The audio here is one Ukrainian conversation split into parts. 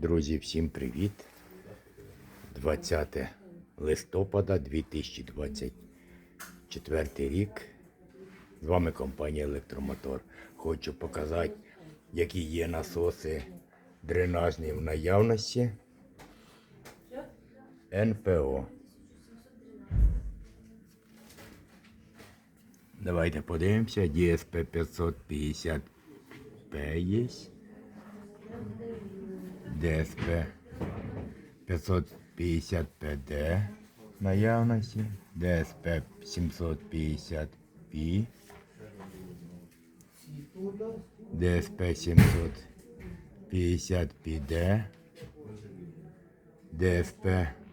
Друзі, всім привіт! 20 листопада 2024 рік. З вами компанія Електромотор. Хочу показати, які є насоси дренажні в наявності. НПО. Давайте подивимося. DSP 550 P є. ДСП 550 ПД наявності, ДСП 750 Пі, ДСП 750 ПД, ДСП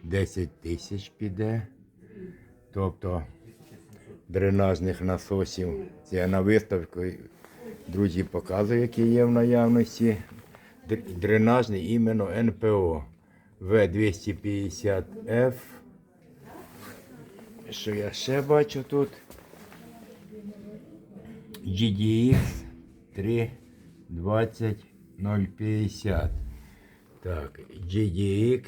10 тисяч ПД, тобто дренажних насосів. Це на виставку, друзі, показую, які є в наявності. Дренажний іменно НПО В250F. Що я ще бачу тут? GDX 320050. Так, GDX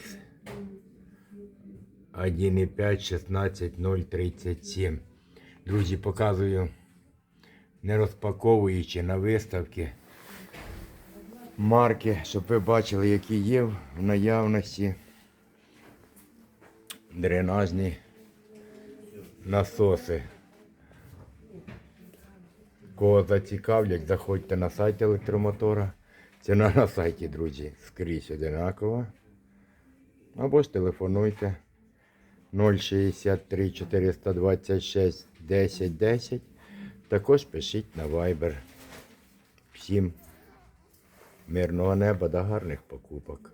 1.5 16037. Друзі, показую, не розпаковуючи на виставки марки, щоб ви бачили, які є в наявності дренажні насоси. Кого зацікавлять, заходьте на сайт електромотора. Ціна на сайті, друзі, скрізь одинакова. Або ж телефонуйте 063 426 10 10. Також пишіть на Viber. Всім мирного неба та гарних покупок.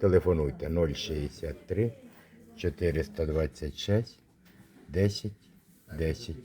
Телефонуйте 063 426 10 10.